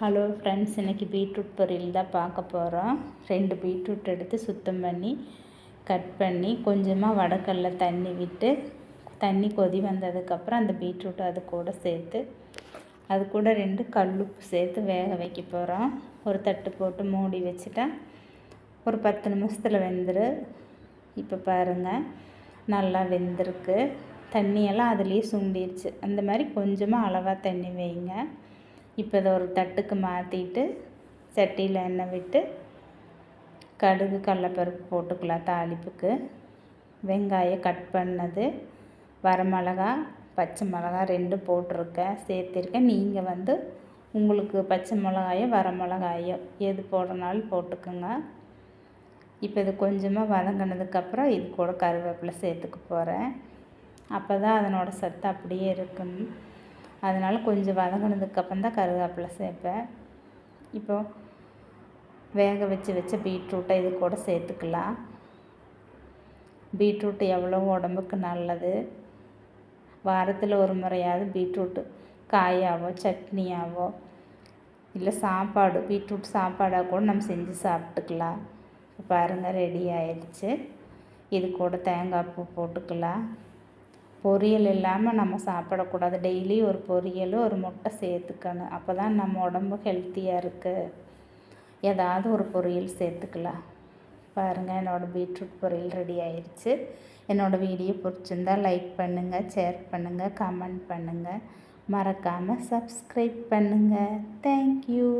Hello friends இன்றைக்கி beetroot பொரியல் தான் பார்க்க போகிறோம் ரெண்டு பீட்ரூட் எடுத்து சுத்தம் பண்ணி கட் பண்ணி கொஞ்சமாக வடக்கல்ல தண்ணி விட்டு தண்ணி கொதி வந்ததுக்கப்புறம் அந்த பீட்ரூட் அது கூட சேர்த்து அது கூட ரெண்டு கல்லுப்பு சேர்த்து வேக வைக்க போகிறோம் ஒரு தட்டு போட்டு மூடி வச்சுட்டா ஒரு பத்து நிமிஷத்தில் வெந்துரு. இப்போ பாருங்கள் நல்லா வெந்திருக்கு. தண்ணியெல்லாம் அதுலேயே சுண்டிடுச்சு அந்த மாதிரி கொஞ்சமாக அளவாக தண்ணி வைங்க. இப்போ இதை ஒரு தட்டுக்கு மாற்றிட்டு சட்டியில் எண்ணெய் விட்டு கடுகு கடலப்பருப்பு போட்டுக்கலாம் தாளிப்புக்கு. வெங்காயம் கட் பண்ணது வரமிளகா பச்சை மிளகா ரெண்டு போட்டிருக்கேன் சேர்த்திருக்கேன். நீங்கள் வந்து உங்களுக்கு பச்சை மிளகாயோ வரமிளகாயோ எது போடுறனாலும் போட்டுக்கோங்க. இப்போ இது கொஞ்சமாக வதங்கினதுக்கப்புறம் இது கூட கருவேப்பிலை சேர்த்துக்க போகிறேன். அப்போ தான் அதனோட சத்து அப்படியே இருக்கும். அதனால் கொஞ்சம் வதங்கினதுக்கப்புறம் தான் கருவேப்பிலை சேர்ப்பேன். இப்போது வேக வச்சு வச்ச பீட்ரூட்டை இது கூட சேர்த்துக்கலாம். பீட்ரூட் எவ்வளோ உடம்புக்கு நல்லது. வாரத்தில் ஒரு முறையாவது பீட்ரூட்டு காயாவோ சட்னியாவோ இல்லை சாப்பாடு பீட்ரூட் சாப்பாடாக கூட நம்ம செஞ்சு சாப்பிட்டுக்கலாம். பாருங்கள் ரெடி ஆயிடுச்சு. இது கூட தேங்காய் பூ போட்டுக்கலாம். பொரியல் இல்லாமல் நம்ம சாப்பிடக்கூடாது. டெய்லி ஒரு பொரியல் ஒரு முட்டை சேர்த்துக்கணும். அப்போ தான் நம்ம உடம்பு ஹெல்த்தியாக இருக்குது ஏதாவது ஒரு பொரியல் சேர்த்துக்கலாம். பாருங்கள் என்னோடய பீட்ரூட் பொரியல் ரெடி ஆயிடுச்சு என்னோடய வீடியோ பிடிச்சிருந்தால் லைக் பண்ணுங்கள் ஷேர் பண்ணுங்கள் கமெண்ட் பண்ணுங்கள் மறக்காமல் சப்ஸ்கிரைப் பண்ணுங்கள் தேங்க்யூ